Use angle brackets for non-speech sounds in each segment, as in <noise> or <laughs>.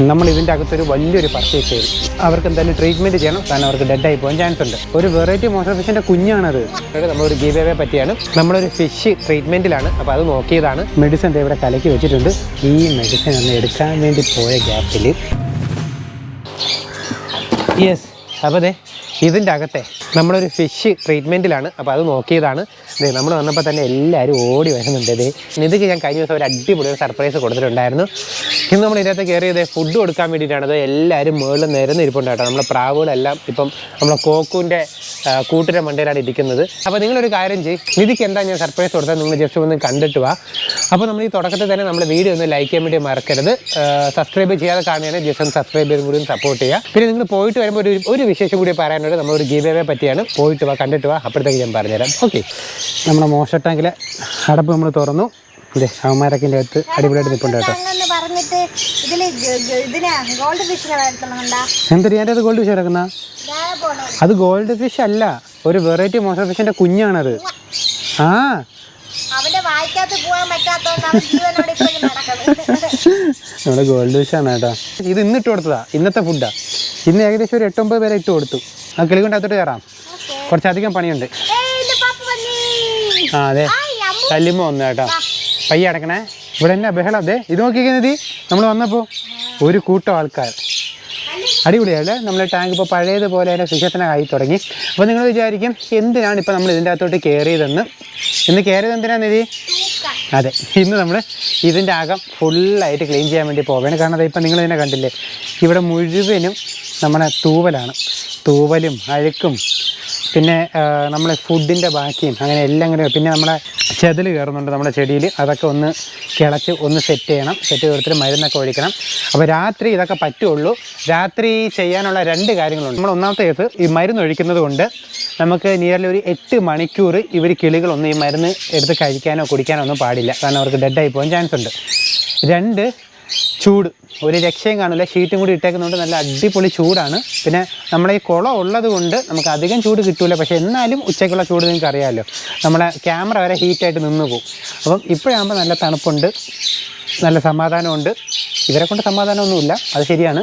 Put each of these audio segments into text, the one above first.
നമ്മൾ ഇതിന്റെ അകത്തൊരു വലിയൊരു പർച്ചേസ് ചെയ്തു. അവർക്ക് എന്തായാലും ട്രീറ്റ്മെന്റ് ചെയ്യണം. കാരണം അവർക്ക് ഡെഡായി പോകാൻ ചാൻസ് ഉണ്ട്. ഒരു വെറൈറ്റി മോശം ഫിഷിന്റെ കുഞ്ഞാണത്. നമ്മളൊരു ഗീവേ പറ്റിയാണ്. നമ്മളൊരു ഫിഷ് ട്രീറ്റ്മെന്റിലാണ് അപ്പോൾ അത് നോക്കിയതാണ്. മെഡിസിൻ ഇവിടെ കലക്കി വെച്ചിട്ടുണ്ട്. ഈ മെഡിസിൻ ഒന്ന് എടുക്കാൻ വേണ്ടി പോയ ഗ്യാപ്പിൽ യെസ് അപ്പോൾ അതെ ഇതിന്റെ അകത്തെ നമ്മളൊരു ഫിഷ് ട്രീറ്റ്മെന്റിലാണ് അപ്പോൾ അത് നോക്കിയതാണ്. ദേ നമ്മൾ വന്നപ്പോൾ തന്നെ എല്ലാവരും ഓടി വരുന്നുണ്ട്. ദേ നിധിക്ക് ഞാൻ കഴിഞ്ഞ ദിവസം ഒരു അടിപൊളി ഒരു സർപ്രൈസ് കൊടുത്തിട്ടുണ്ടായിരുന്നു. ഇന്ന് നമ്മൾ ഇതിനകത്ത് കയറിയത് ഫുഡ് കൊടുക്കാൻ വേണ്ടിയിട്ടാണ്. അത് എല്ലാവരും മുകളിൽ നിരന്ന് ഇരിപ്പുണ്ട് കേട്ടോ. നമ്മളെ പ്രാവുകളെല്ലാം ഇപ്പം നമ്മളെ കോക്കൂന്റെ കൂട്ടിന്റെ മണ്ടയിലാണ് ഇരിക്കുന്നത്. അപ്പോൾ നിങ്ങളൊരു കാര്യം ചെയ്യും. നിധിക്ക് എന്താ ഞാൻ സർപ്രൈസ് കൊടുത്തത് നിങ്ങൾ ജസ്റ്റ് ഒന്ന് കണ്ടിട്ട് വാ. അപ്പോൾ നമ്മൾ ഈ തുടക്കത്തിൽ തന്നെ നമ്മുടെ വീഡിയോ ഒന്ന് ലൈക്ക് ചെയ്യാൻ വേണ്ടി മറക്കരുത്. സബ്സ്ക്രൈബ് ചെയ്യാതെ കാണുകയാണെങ്കിൽ ജസ്റ്റ് ഒന്ന് സബ്സ്ക്രൈബ് ചെയ്തും കൂടി സപ്പോർട്ട് ചെയ്യുക. പിന്നെ നിങ്ങൾ പോയിട്ട് വരുമ്പോൾ ഒരു ഒരു വിശേഷം കൂടി പറയാനുള്ളത് നമ്മളൊരു ഗീവേവേ പറ്റിയാണ്. പോയിട്ട് വാ കണ്ടിട്ട് വാ. അപ്പോഴത്തേക്ക് ഞാൻ പറഞ്ഞുതരാം. ഓക്കെ നമ്മുടെ മോശ ടാങ്കിലെ അടപ്പ് നമ്മൾ തുറന്നു. ഇതേ അവന്മാരൊക്കെ അടുത്ത് അടിപൊളിയായിട്ട് നിൽപ്പുണ്ട് കേട്ടോ. എന്തൊരു എന്റെ അത് ഗോൾഡ് ഫിഷ് കിടക്കുന്ന? അത് ഗോൾഡ് ഫിഷ് അല്ല. ഒരു വെറൈറ്റി മോശ ഫിഷിന്റെ കുഞ്ഞാണത്. ആ. നമ്മുടെ ഗോൾഡ് ഫിഷ് ആണ് കേട്ടോ. ഇത് ഇന്ന് ഇട്ട് കൊടുത്തതാ. ഇന്നത്തെ ഫുഡാ ഇന്ന് ഏകദേശം ഒരു എട്ടൊമ്പത് പേരെ ഇട്ട് കൊടുത്തു. കിളികൊണ്ടകത്തോട്ട് കയറാം. കുറച്ചധികം പണിയുണ്ട്. ആ അതെ. കല്ലുമ്മ വന്നു കേട്ടോ. പയ്യ അടക്കണേ. ഇവിടെ എന്നാ ബഹളം? അതെ ഇത് നോക്കിക്കുന്നത് നമ്മൾ വന്നപ്പോൾ ഒരു കൂട്ടം ആൾക്കാർ. അടിപൊളിയല്ലേ നമ്മൾ ടാങ്ക് ഇപ്പോൾ പഴയതുപോലെ തന്നെ സുഖത്തിനായി തുടങ്ങി. അപ്പോൾ നിങ്ങൾ വിചാരിക്കും എന്തിനാണ് ഇപ്പോൾ നമ്മൾ ഇതിന്റെ അകത്തോട്ട് കയറിയതെന്ന്? ഇന്ന് കയറിയത് എന്തിനാണ് നിധി? അതെ ഇന്ന് നമ്മൾ ഇതിന്റെ അകം ഫുള്ളായിട്ട് ക്ലീൻ ചെയ്യാൻ വേണ്ടി പോവുകയാണ് കാരണം ഇപ്പം നിങ്ങൾ തന്നെ കണ്ടില്ലേ? ഇവിടെ മുഴുവനും നമ്മുടെ തൂവലാണ്. തൂവലും അഴുക്കും പിന്നെ നമ്മളെ ഫുഡിന്റെ ബാക്കിയും അങ്ങനെ എല്ലാം കൂടെ പിന്നെ നമ്മുടെ ചെതൽ കയറുന്നുണ്ട് നമ്മുടെ ചെടിയിൽ. അതൊക്കെ ഒന്ന് കിളച്ച് ഒന്ന് സെറ്റ് ചെയ്യണം. സെറ്റ് ചെയ്തിട്ട് മരുന്നൊക്കെ ഒഴിക്കണം. അപ്പോൾ രാത്രി ഇതൊക്കെ പറ്റുള്ളൂ. രാത്രി ചെയ്യാനുള്ള രണ്ട് കാര്യങ്ങളുണ്ട്. നമ്മൾ ഒന്നാമത്തെ കേസ് ഈ മരുന്ന് ഒഴിക്കുന്നത് കൊണ്ട് നമുക്ക് നിയർലി ഒരു എട്ട് മണിക്കൂർ ഇവർ കിളികളൊന്നും ഈ മരുന്ന് എടുത്ത് കഴിക്കാനോ കുടിക്കാനോ ഒന്നും പാടില്ല. കാരണം അവർക്ക് ഡെഡായി പോകാൻ ചാൻസ് ഉണ്ട്. രണ്ട് ചൂട്. ഒരു രക്ഷയും കാണില്ല. ഷീറ്റും കൂടി ഇട്ടേക്കുന്നതുകൊണ്ട് നല്ല അടിപൊളി ചൂടാണ്. പിന്നെ നമ്മളെ ഈ കുളം ഉള്ളത് കൊണ്ട് നമുക്ക് അധികം ചൂട് കിട്ടൂല. പക്ഷേ എന്നാലും ഉച്ചയ്ക്കുള്ള ചൂട് നിങ്ങൾക്ക് അറിയാമല്ലോ നമ്മളെ ക്യാമറ വരെ ഹീറ്റായിട്ട് നിന്ന് പോകും. അപ്പം ഇപ്പോഴാകുമ്പോൾ നല്ല തണുപ്പുണ്ട്. നല്ല സമാധാനമുണ്ട്. ഇവരെ കൊണ്ട് സമാധാനമൊന്നുമില്ല. അത് ശരിയാണ്.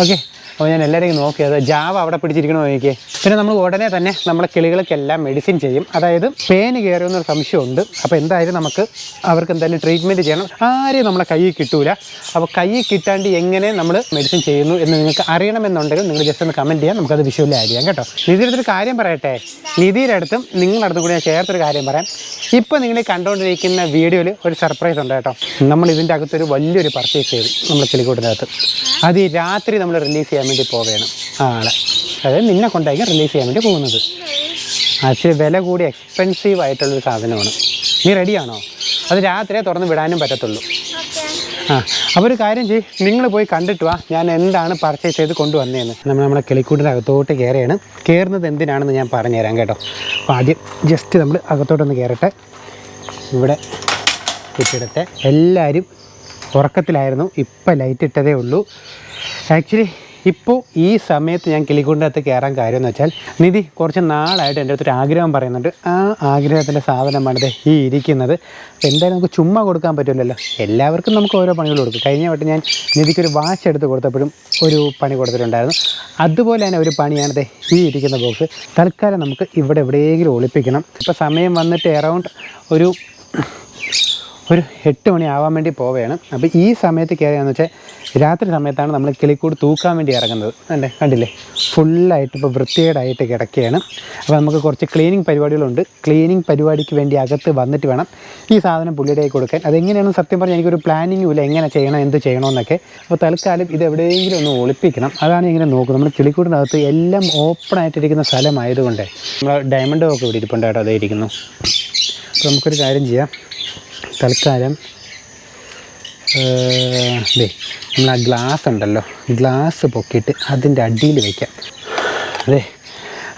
ഓക്കെ. അപ്പോൾ ഞാൻ എല്ലാവരെയും നോക്കിയത് ജാവ അവിടെ പിടിച്ചിരിക്കണോ എനിക്ക് പിന്നെ നമ്മൾ ഉടനെ തന്നെ നമ്മളെ കിളികൾക്കെല്ലാം മെഡിസിൻ ചെയ്യും. അതായത് പേന് കയറിയെന്നൊരു സംശയമുണ്ട്. അപ്പോൾ എന്തായാലും നമുക്ക് അവർക്ക് എന്തായാലും ട്രീറ്റ്മെന്റ് ചെയ്യണം. ആരെയും നമ്മളെ കയ്യിൽ കിട്ടൂല. അപ്പോൾ കയ്യിൽ കിട്ടാണ്ട് എങ്ങനെ നമ്മൾ മെഡിസിൻ ചെയ്യുന്നു എന്ന് നിങ്ങൾക്ക് അറിയണമെന്നുണ്ടെങ്കിൽ നിങ്ങൾ ജസ്റ്റ് ഒന്ന് കമന്റ് ചെയ്യാം. നമുക്കത് വിഷ്വലി ആഡ് ചെയ്യാം കേട്ടോ. നിധിയുടെ ഒരു കാര്യം പറയട്ടെ. നിധിയുടെ അടുത്തും നിങ്ങളുടെ അടുത്തും കൂടി ഞാൻ ചേർത്തൊരു കാര്യം പറയാം. ഇപ്പോൾ നിങ്ങൾ കണ്ടുകൊണ്ടിരിക്കുന്ന വീഡിയോയിൽ ഒരു സർപ്രൈസ് ഉണ്ട് കേട്ടോ. നമ്മൾ ഇതിന്റെ അകത്തൊരു വലിയൊരു പർച്ചേസ് ചെയ്തു നമ്മൾ കിളിക്കൂട്ടിനകത്ത്. അത് ഈ രാത്രി നമ്മൾ റിലീസ് ചെയ്യാൻ വേണ്ടി പോവുകയാണ് ആളെ അതായത് നിന്നെ കൊണ്ടായിരിക്കും റിലീസ് ചെയ്യാൻ വേണ്ടി പോകുന്നത്. ആക്ച്വലി വില കൂടി എക്സ്പെൻസീവ് ആയിട്ടുള്ളൊരു സാധനമാണ്. നീ റെഡിയാണോ അത് രാത്രിയെ തുറന്ന് വിടാനും പറ്റത്തുള്ളൂ. ആ അപ്പോൾ ഒരു കാര്യം ചെയ്യ്. നിങ്ങൾ പോയി കണ്ടിട്ട് വാ ഞാൻ എന്താണ് പർച്ചേസ് ചെയ്ത് കൊണ്ടുവന്നതെന്ന് നമ്മൾ നമ്മുടെ കിളിക്കൂട്ടിന്റെ അകത്തോട്ട് കയറുകയാണ് കയറുന്നത് എന്തിനാണെന്ന് ഞാൻ പറഞ്ഞുതരാം കേട്ടോ. അപ്പോൾ ആദ്യം ജസ്റ്റ് നമ്മൾ അകത്തോട്ടൊന്ന് കയറട്ടെ ഇവിടെ ഇട്ടിടത്തെ എല്ലാവരും ഉറക്കത്തിലായിരുന്നു. ഇപ്പം ലൈറ്റ് ഇട്ടതേ ഉള്ളൂ. ആക്ച്വലി ഇപ്പോൾ ഈ സമയത്ത് ഞാൻ കിളിക്കൂടിനകത്ത് കയറാൻ കാര്യം എന്ന് വെച്ചാൽ നിധി കുറച്ച് നാളായിട്ട് എന്റെ അടുത്തൊരു ആഗ്രഹം പറയുന്നുണ്ട്. ആ ആഗ്രഹത്തിന്റെ സാധനമാണിത് ഈ ഇരിക്കുന്നത്. എന്തായാലും നമുക്ക് ചുമ്മാ കൊടുക്കാൻ പറ്റില്ലല്ലോ. എല്ലാവർക്കും നമുക്ക് ഓരോ പണികൾ കൊടുക്കും. കഴിഞ്ഞ വട്ടം ഞാൻ നിധിക്കൊരു വാച്ച് എടുത്ത് കൊടുത്തപ്പോഴും ഒരു പണി കൊടുത്തിട്ടുണ്ടായിരുന്നു. അതുപോലെ തന്നെ ഒരു പണിയാണിത് ഈ ഇരിക്കുന്ന ബോക്സ്. തൽക്കാലം നമുക്ക് ഇവിടെ എവിടെയെങ്കിലും ഒളിപ്പിക്കണം. ഇപ്പോൾ സമയം വന്നിട്ട് എറൗണ്ട് ഒരു ഒരു എട്ട് മണി ആവാൻ വേണ്ടി പോവുകയാണ്. അപ്പോൾ ഈ സമയത്ത് കയറിയാന്ന് വെച്ചാൽ രാത്രി സമയത്താണ് നമ്മൾ കിളിക്കൂട് തൂക്കാൻ വേണ്ടി ഇറങ്ങുന്നത്. അല്ലേ കണ്ടില്ലേ? ഫുള്ളായിട്ട് ഇപ്പോൾ വൃത്തികേടായിട്ട് കിടക്കുകയാണ്. അപ്പോൾ നമുക്ക് കുറച്ച് ക്ലീനിങ് പരിപാടികളുണ്ട്. ക്ലീനിങ് പരിപാടിക്ക് വേണ്ടി അകത്ത് വന്നിട്ട് വേണം ഈ സാധനം പുള്ളിയുടെ കൊടുക്കാൻ. അതെങ്ങനെയാണെന്ന് സത്യം പറഞ്ഞാൽ എനിക്കൊരു പ്ലാനിങ്ങും ഇല്ല. എങ്ങനെ ചെയ്യണം എന്ത് ചെയ്യണമെന്നൊക്കെ അപ്പോൾ തൽക്കാലം ഇത് എവിടെയെങ്കിലും ഒന്ന് ഒളിപ്പിക്കണം. അതാണ് ഇങ്ങനെ നോക്കുന്നത്. നമ്മൾ കിളിക്കൂടിനകത്ത് എല്ലാം ഓപ്പൺ ആയിട്ടിരിക്കുന്ന സ്ഥലമായതുകൊണ്ട്. നമ്മൾ ഡയമണ്ട് ഒക്കെ ഇവിടെ ഇരിപ്പുണ്ടായിട്ടോ അതേ ഇരിക്കുന്നു. അപ്പോൾ നമുക്കൊരു കാര്യം ചെയ്യാം. തൽക്കാലം ദേ നമ്മൾ ആ ഗ്ലാസ് ഉണ്ടല്ലോ ഗ്ലാസ് പൊക്കിയിട്ട് അതിന്റെ അടിയിൽ വയ്ക്കാം അതെ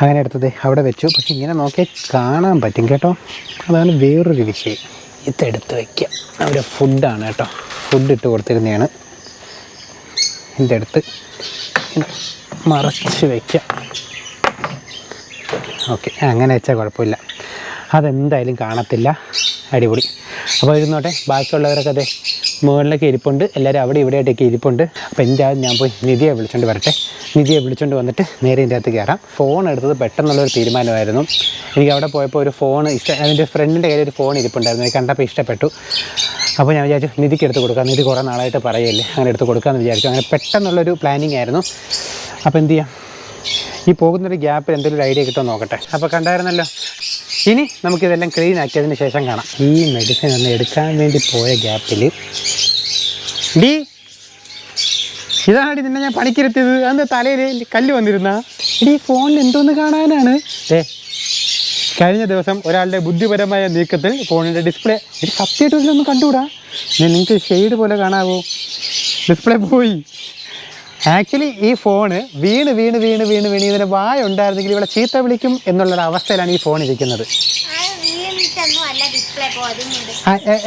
അങ്ങനെ എടുത്തത് അവിടെ വെച്ചു. പക്ഷെ ഇങ്ങനെ നോക്കിയാൽ കാണാൻ പറ്റും കേട്ടോ. അതാണ് വേറൊരു വിഷയം. ഇതെടുത്ത് വയ്ക്കാം അവിടെ ഫുഡാണ് കേട്ടോ. ഫുഡ് ഇട്ട് കൊടുത്തിരുന്നതാണ്. ഇതിന്റെ അടുത്ത് മറച്ച് വയ്ക്കാം ഓക്കെ അങ്ങനെ വെച്ചാൽ കുഴപ്പമില്ല. അതെന്തായാലും കാണത്തില്ല. അടിപൊളി. അപ്പോൾ ഇരുന്നോട്ടെ ബാക്കിയുള്ളവരൊക്കെ അതെ മുകളിലൊക്കെ ഇരിപ്പുണ്ട്. എല്ലാവരും അവിടെ ഇവിടെയായിട്ടൊക്കെ ഇരിപ്പുണ്ട്. അപ്പോൾ ആദ്യം ഞാൻ പോയി നിധിയെ വിളിച്ചുകൊണ്ട് വരട്ടെ. നിധിയെ വിളിച്ചുകൊണ്ട് വന്നിട്ട് നേരെ ഇതിന്റെ അകത്ത് കയറാം. ഫോൺ എടുത്തത് പെട്ടെന്നുള്ളൊരു തീരുമാനമായിരുന്നു. എനിക്ക് അവിടെ പോയപ്പോൾ ഒരു ഫോൺ ഇഷ്ടം അതിന്റെ ഫ്രണ്ടിന്റെ കയ്യിൽ ഒരു ഫോൺ ഇരിപ്പുണ്ടായിരുന്നു. എനിക്ക് കണ്ടപ്പോൾ ഇഷ്ടപ്പെട്ടു. അപ്പോൾ ഞാൻ വിചാരിച്ചു നിധിക്ക് എടുത്ത് കൊടുക്കാം. നിധി കുറേ നാളായിട്ട് പറയല്ലേ അങ്ങനെ എടുത്ത് കൊടുക്കാമെന്ന് വിചാരിച്ചു. അങ്ങനെ പെട്ടെന്നുള്ളൊരു പ്ലാനിങ് ആയിരുന്നു. അപ്പോൾ എന്ത് ചെയ്യാം? ഈ പോകുന്നൊരു ഗ്യാപ്പിൽ എന്തെങ്കിലും ഒരു ഐഡിയ കിട്ടുമോ നോക്കട്ടെ. അപ്പോൾ കണ്ടായിരുന്നല്ലോ ഇനി നമുക്കിതെല്ലാം ക്ലീൻ ആക്കിയതിന് ശേഷം കാണാം. ഈ മെഡിസിൻ ഒന്ന് എടുക്കാൻ വേണ്ടി പോയ ഗ്യാപ്പിൽ ഡി ഇതാണ് നിന്നെ ഞാൻ പണിക്കിരുത്തിയത്. അന്ന് തലയിൽ കല്ല് വന്നിരുന്ന? ഡി ഫോണിൽ എന്തോന്ന് കാണാനാണ്? ഏ കഴിഞ്ഞ ദിവസം ഒരാളുടെ ബുദ്ധിപരമായ നീക്കത്തിൽ ഫോണിന്റെ ഡിസ്പ്ലേ ഒരു ഇതിലൊന്നും കണ്ടുകൂടാ? നിങ്ങൾക്ക് ഷെയ്ഡ് പോലെ കാണാവോ? ഡിസ്പ്ലേ പോയി. ആക്ച്വലി ഈ ഫോണ് വീണ് വീണ് വീണ് വീണ് വീണ് ഇതിന് വായ ഉണ്ടായിരുന്നെങ്കിൽ ഇവിടെ ചീത്ത വിളിക്കും എന്നുള്ളൊരു അവസ്ഥയിലാണ് ഈ ഫോൺ ഇരിക്കുന്നത്.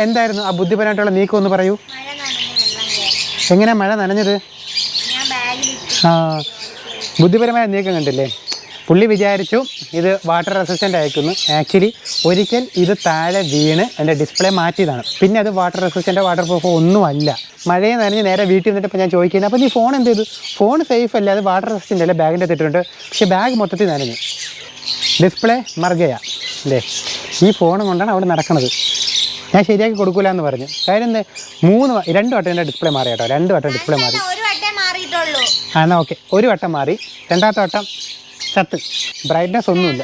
എന്തായിരുന്നു? ആ ബുദ്ധിപരമായിട്ടുള്ള നീക്കം ഒന്ന് പറയൂ. എങ്ങനെയാ മഴ നനഞ്ഞത്? ആ ബുദ്ധിപരമായ നീക്കം കണ്ടില്ലേ? പുള്ളി വിചാരിച്ചു ഇത് വാട്ടർ റെസിസ്റ്റന്റ് അയക്കുന്നു ആക്ച്വലി ഒരിക്കൽ ഇത് താഴെ വീണ് എന്റെ ഡിസ്പ്ലേ മാറ്റിയതാണ്. പിന്നെ അത് വാട്ടർ റെസിസ്റ്റന്റ് വാട്ടർ പ്രൂഫ് ഒന്നുമല്ല മഴയെ നനഞ്ഞ് നേരെ വീട്ടിൽ നിന്നിട്ട് ഇപ്പോൾ ഞാൻ ചോദിക്കുന്നത് അപ്പോൾ നീ ഫോൺ എന്ത് ചെയ്തു? ഫോൺ സേഫ് അല്ല അത് വാട്ടർ റെസിസ്റ്റന്റ് അല്ല ബാഗിന്റെ തെറ്റുണ്ട് പക്ഷേ ബാഗ് മൊത്തത്തിൽ നനഞ്ഞു. ഡിസ്പ്ലേ മറുകയാ. അല്ലേ ഈ ഫോണും കൊണ്ടാണ് അവിടെ നടക്കുന്നത് ഞാൻ ശരിയാക്കി കൊടുക്കൂല എന്ന് പറഞ്ഞു. കാര്യം എന്താ മൂന്ന് രണ്ട് വട്ടം എന്റെ ഡിസ്പ്ലേ മാറി കേട്ടോ. രണ്ട് വട്ടം ഡിസ്പ്ലേ മാറി. ആ എന്നാൽ ഓക്കെ ഒരു വട്ടം മാറി. രണ്ടാമത്തെ വട്ടം ചത്ത് ബ്രൈറ്റ്നെസ് ഒന്നുമില്ല.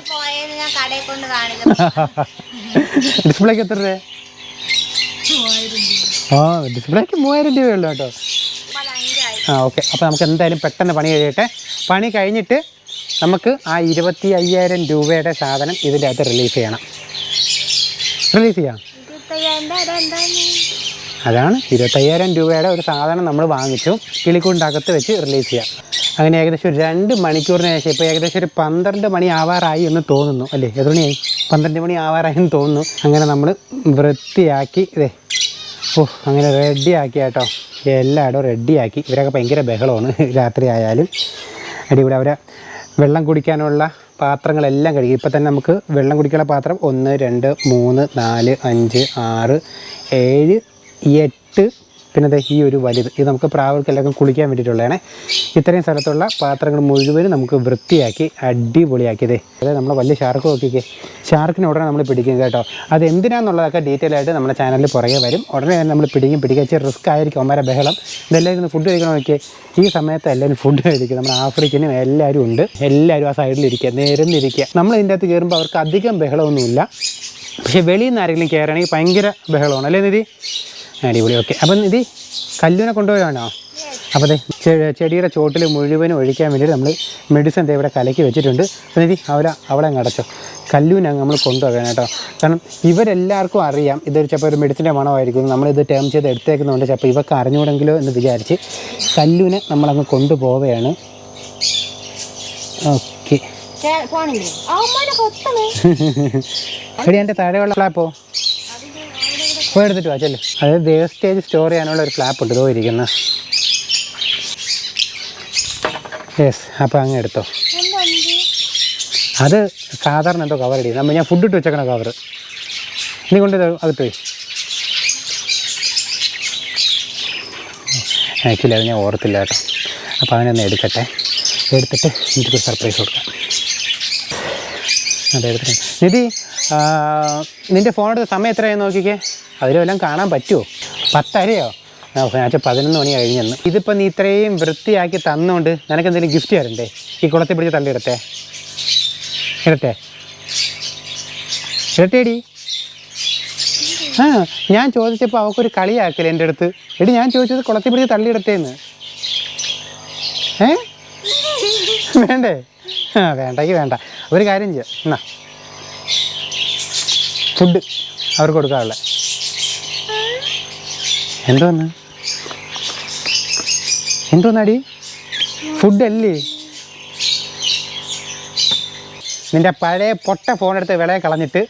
ഡിസ്പ്ലേക്ക് <laughs> എത്ര രൂപ. ആ ഡിസ്പ്ലേക്ക് മൂവായിരം രൂപയേ ഉള്ളൂ കേട്ടോ. ആ ഓക്കെ അപ്പോൾ നമുക്ക് എന്തായാലും പെട്ടെന്ന് പണി കഴിയട്ടെ. പണി കഴിഞ്ഞിട്ട് നമുക്ക് ആ ഇരുപത്തി അയ്യായിരം രൂപയുടെ സാധനം ഇതിന്റെ അകത്ത് റിലീസ് ചെയ്യണം. റിലീസ് ചെയ്യാം. അതാണ്. ഇരുപത്തയ്യായിരം രൂപയുടെ ഒരു സാധനം നമ്മൾ വാങ്ങിച്ചു. കിളിക്കുണ്ടകത്ത് വെച്ച് റിലീസ് ചെയ്യാം. അങ്ങനെ ഏകദേശം ഒരു രണ്ട് മണിക്കൂറിന് ശേഷം ഇപ്പോൾ ഏകദേശം ഒരു പന്ത്രണ്ട് മണി ആവാറായി എന്ന് തോന്നുന്നു അല്ലേ? എത്ര മണിയായി പന്ത്രണ്ട് മണി ആവാറായി എന്ന് തോന്നുന്നു. അങ്ങനെ നമ്മൾ വൃത്തിയാക്കി ഇതേ ഓ അങ്ങനെ റെഡിയാക്കി കേട്ടോ. എല്ലായിടവും റെഡിയാക്കി ഇവരൊക്കെ ഭയങ്കര ബഹളമാണ് <laughs> രാത്രി ആയാലും. അടിപൊളി. അവരെ വെള്ളം കുടിക്കാനുള്ള പാത്രങ്ങളെല്ലാം കഴുകി. ഇപ്പം തന്നെ നമുക്ക് വെള്ളം കുടിക്കാനുള്ള പാത്രം ഒന്ന് രണ്ട് മൂന്ന് നാല് അഞ്ച് ആറ് ഏഴ് എട്ട് പിന്നെ ഈ ഒരു വലുത് ഇത് നമുക്ക് പ്രാവുകൾക്കെല്ലാം കുളിക്കാൻ വേണ്ടിയിട്ടുള്ളതാണ്. ഇത്രയും സ്ഥലത്തുള്ള പാത്രങ്ങൾ മുഴുവനും നമുക്ക് വൃത്തിയാക്കി അടിപൊളിയാക്കിയതേ അതായത് നമ്മൾ വലിയ ഷാർക്ക് നോക്കിക്കേ. ഷാർക്കിനെ ഉടനെ നമ്മൾ പിടിക്കും കേട്ടോ. അത് എന്തിനാന്നുള്ളതൊക്കെ ഡീറ്റെയിൽ ആയിട്ട് നമ്മുടെ ചാനലിൽ പുറകെ വരും. ഉടനെ തന്നെ നമ്മൾ പിടിക്കും പിടിക്കുക ഇച്ചിരി റിസ്ക് ആയിരിക്കും അമ്മമാരെ ബഹളം. ഇരുന്ന് ഫുഡ് കഴിക്കണം നോക്കിയേ. ഈ സമയത്ത് എല്ലാവരും ഫുഡ് കഴിക്കും. നമ്മുടെ ആഫ്രിക്കനും എല്ലാവരും ഉണ്ട്. എല്ലാവരും ആ സൈഡിൽ സൈഡിലിരിക്കുക നിരന്നിരിക്കുക. നമ്മൾ ഇതിന്റെ അകത്ത് കയറുമ്പോൾ അവർക്ക് അധികം ബഹളമൊന്നുമില്ല. പക്ഷേ വെളിയിൽ നിന്ന് ആരെങ്കിലും കയറുകയാണെങ്കിൽ ഭയങ്കര ബഹളമാണ്. അല്ലേ നിധി? അടിപൊളി. ഓക്കെ. അപ്പം ഇത് കല്ലുവിനെ കൊണ്ടുപോയാണോ അപ്പോൾ അതെ ചെടിയുടെ ചോട്ടിൽ മുഴുവനും ഒഴിക്കാൻ വേണ്ടിയിട്ട് നമ്മൾ മെഡിസിൻ ദേ ഇവിടെ കലക്കി വെച്ചിട്ടുണ്ട്. അപ്പം ഇത് അവളെ അവളെ അങ്ങ് അടച്ചോ. കല്ലുവിനെ നമ്മൾ കൊണ്ടുപോകണം കേട്ടോ. കാരണം ഇവരെല്ലാവർക്കും അറിയാം ഇതൊരു ചിലപ്പോൾ ഒരു മെഡിസിന്റെ മണമായിരിക്കും. നമ്മളിത് ടേം ചെയ്ത് എടുത്തേക്കുന്നതുകൊണ്ട് ചിലപ്പോൾ ഇവർക്ക് അറിഞ്ഞുകൂടെങ്കിലോ എന്ന് വിചാരിച്ച് കല്ലുവിനെ നമ്മളങ്ങ് കൊണ്ടുപോവുകയാണ്. ഓക്കെ. <laughs> എടി എന്റെ താഴെയുള്ള ഫ്ലാപ്പോ പോയി എടുത്തിട്ട് വാച്ചല്ലേ ചെല്ലു. അതായത് വേസ്റ്റേജ് സ്റ്റോർ ചെയ്യാനുള്ള ഒരു ഫ്ലാപ്പ് ഉണ്ട്. ഇരിക്കുന്ന. യെസ് അപ്പം അങ്ങ് എടുത്തോ. അത് സാധാരണ എന്തോ കവർ ഇടി നമ്മൾ ഞാൻ ഫുഡ് ഇട്ട് വെച്ചേക്കണ കവർ നീ കൊണ്ട് അകത്ത് പോയി ആക്ച്വലി അത് ഞാൻ ഓർത്തില്ല കേട്ടോ. അപ്പോൾ അവനൊന്ന് എടുക്കട്ടെ. എടുത്തിട്ട് എനിക്കൊരു സർപ്രൈസ് കൊടുക്കാം. അതെ എടുത്തിട്ട്. നിധി നിന്റെ ഫോണെടുത്ത സമയം എത്രയായി നോക്കിക്കേ. അതിൽ വല്ലതും കാണാൻ പറ്റുമോ പത്തരയോ? ഞാൻ പതിനൊന്ന് മണി കഴിഞ്ഞെന്ന് ഇതിപ്പോൾ നീ ഇത്രയും വൃത്തിയാക്കി തന്നുകൊണ്ട് നിനക്ക് എന്തെങ്കിലും ഗിഫ്റ്റ് തരണ്ടേ? ഈ കുളത്തിൽ പിടിച്ച് തള്ളിയിടത്തെ ഇടട്ടെ. ഇടട്ടേടി. ആ ഞാൻ ചോദിച്ചപ്പോൾ അവൾക്കൊരു കളിയാക്കില്ല എന്റെ അടുത്ത്. എടി ഞാൻ ചോദിച്ചത് കുളത്തിൽ പിടിച്ച് തള്ളിയിടത്തേന്ന് ഏ? വേണ്ടേ? ആ വേണ്ടെങ്കിൽ വേണ്ട. ഒരു കാര്യം ചെയ്യാം. എന്നാ. ഫുഡ് അവർക്ക് കൊടുക്കാനുള്ള. എന്തോന്ന്? ഫുഡ് ഫുഡല്ലേ? നിന്റെ പഴയ പൊട്ട ഫോൺ എടുത്ത് വിളയെ കളഞ്ഞിട്ട്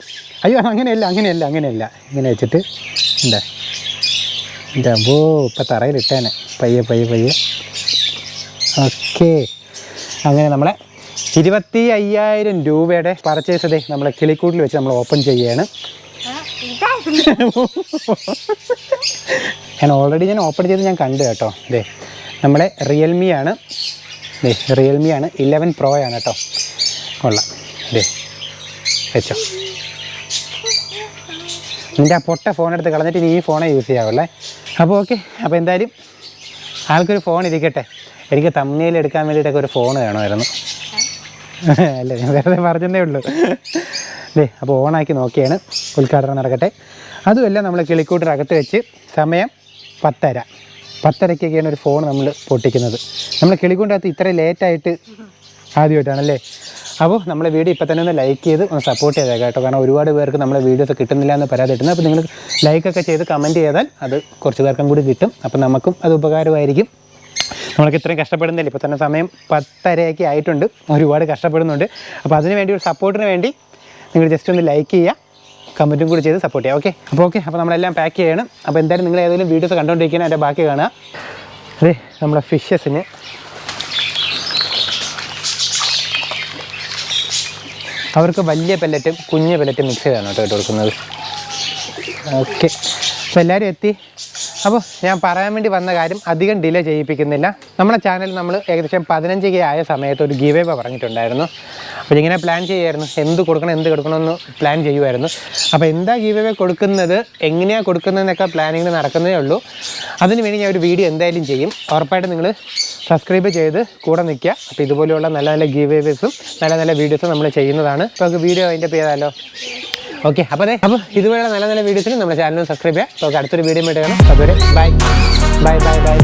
അയ്യോ അങ്ങനെയല്ല അങ്ങനെയല്ല അങ്ങനെയല്ല ഇങ്ങനെ വെച്ചിട്ട് എന്താ? എന്റെ അമ്പോ ഇപ്പം തറയിലിട്ടേനെ പയ്യെ പയ്യെ പയ്യെ. ഓക്കെ. അങ്ങനെ നമ്മളെ ഇരുപത്തി അയ്യായിരം രൂപയുടെ പർച്ചേസ് ദേ നമ്മളെ കിളിക്കൂട്ടിൽ വെച്ച് നമ്മൾ ഓപ്പൺ ചെയ്യുകയാണ് ഞാൻ ഓൾറെഡി ഞാൻ ഓപ്പൺ ചെയ്ത് ഞാൻ കണ്ടു കേട്ടോ. ദേ നമ്മുടെ റിയൽമി ആണ്. ദേ റിയൽമി ആണ് ഇലവൻ പ്രോ ആണ് കേട്ടോ. കൊള്ളാം. ദേ വെച്ചോ. നിന്റെ ആ പൊട്ട ഫോൺ എടുത്ത് കളഞ്ഞിട്ട് ഇനി ഈ ഫോണേ യൂസ് ചെയ്യാവല്ലേ? അപ്പോൾ ഓക്കെ അപ്പോൾ എന്തായാലും ആൾക്കൊരു ഫോൺ ഇരിക്കട്ടെ. എനിക്ക് തമ്മിയിൽ എടുക്കാൻ വേണ്ടിയിട്ടൊക്കെ ഒരു ഫോൺ വേണമായിരുന്നു. അല്ലേ? ഞാൻ വെറുതെ പറഞ്ഞതേ ഉള്ളൂ. ദേ അപ്പോൾ ഓണാക്കി നോക്കിയാണ് ഉദ്ഘാടനം നടക്കട്ടെ. അതുമല്ല നമ്മൾ കിളിക്കൂട്ടിനകത്ത് വെച്ച് സമയം പത്തര. പത്തരയ്ക്കൊക്കെയാണ് ഒരു ഫോൺ നമ്മൾ പൊട്ടിക്കുന്നത്. നമ്മൾ കിളിക്കൂട്ടിനകത്ത് ഇത്ര ലേറ്റായിട്ട് ആദ്യമായിട്ടാണല്ലേ? അപ്പോൾ നമ്മളെ വീഡിയോ ഇപ്പം തന്നെ ഒന്ന് ലൈക്ക് ചെയ്ത് ഒന്ന് സപ്പോർട്ട് ചെയ്തേക്കാം കേട്ടോ. കാരണം ഒരുപാട് പേർക്ക് നമ്മളെ വീഡിയോസ് കിട്ടുന്നില്ല എന്ന് പരാതി കിട്ടുന്നത് അപ്പോൾ നിങ്ങൾ ലൈക്കൊക്കെ ചെയ്ത് കമന്റ് ചെയ്താൽ അത് കുറച്ച് പേർക്കും കൂടി കിട്ടും. അപ്പോൾ നമുക്കും അത് ഉപകാരമായിരിക്കും. നമ്മൾക്ക് ഇത്രയും കഷ്ടപ്പെടുന്നില്ല. ഇപ്പോൾ തന്നെ സമയം പത്തരയൊക്കെ ആയിട്ടുണ്ട്. ഒരുപാട് കഷ്ടപ്പെടുന്നുണ്ട്. അപ്പോൾ അതിന് വേണ്ടി ഒരു സപ്പോർട്ടിന് വേണ്ടി നിങ്ങൾ ജസ്റ്റ് ഒന്ന് ലൈക്ക് ചെയ്യുക കമന്റും കൂടി ചെയ്ത് സപ്പോർട്ട് ചെയ്യുക ഓക്കെ അപ്പോൾ ഓക്കെ അപ്പോൾ നമ്മളെല്ലാം പാക്ക് ചെയ്യണം. അപ്പോൾ എന്തായാലും നിങ്ങൾ ഏതെങ്കിലും വീഡിയോസ് കണ്ടുകൊണ്ടിരിക്കുന്ന അതിന്റെ ബാക്കി കാണുക. അതെ നമ്മുടെ ഫിഷസിന് അവർക്ക് വലിയ പെല്ലറ്റും കുഞ്ഞ് പെല്ലറ്റും മിക്സ് ചെയ്താണ് കേട്ടോ ഇട്ട് കൊടുക്കുന്നത്. ഓക്കെ അപ്പോൾ എല്ലാവരും എത്തി. അപ്പോൾ ഞാൻ പറയാൻ വേണ്ടി വന്ന കാര്യം അധികം ഡിലേ ചെയ്യിപ്പിക്കുന്നില്ല. നമ്മുടെ ചാനൽ നമ്മൾ ഏകദേശം പതിനഞ്ച് കെ ആയ സമയത്ത് ഒരു ഗീവേ പറഞ്ഞിട്ടുണ്ടായിരുന്നു. അപ്പോൾ ഇങ്ങനെ പ്ലാൻ ചെയ്യായിരുന്നു. എന്ത് കൊടുക്കണം എന്ത് കൊടുക്കണമെന്ന് പ്ലാൻ ചെയ്യുമായിരുന്നു. അപ്പോൾ എന്താ ഗീവ് അവേ കൊടുക്കുന്നത് എങ്ങനെയാണ് കൊടുക്കുന്നതെന്നൊക്കെ പ്ലാനിങ്ങിൽ നടക്കുന്നതേ ഉള്ളൂ. അതിന് വേണ്ടി ഞാൻ ഒരു വീഡിയോ എന്തായാലും ചെയ്യും. ഉറപ്പായിട്ട് നിങ്ങൾ സബ്സ്ക്രൈബ് ചെയ്ത് കൂടെ നിൽക്കുക. അപ്പോൾ ഇതുപോലെയുള്ള നല്ല നല്ല ഗീവ് അവേസും നല്ല നല്ല വീഡിയോസും നമ്മൾ ചെയ്യുന്നതാണ്. അപ്പോൾ നമുക്ക് വീഡിയോ അതിന്റെ ചെയ്താലോ ഓക്കെ അപ്പോൾ അതെ അപ്പോൾ ഇതുപോലെയുള്ള നല്ല നല്ല വീഡിയോസിന് നമ്മുടെ ചാനലും സബ്സ്ക്രൈബ് ചെയ്യുക. അപ്പോൾ അടുത്തൊരു വീഡിയോ ആയിട്ട് കാണാം. അതുവരെ ബൈ ബൈ ബൈ ബൈ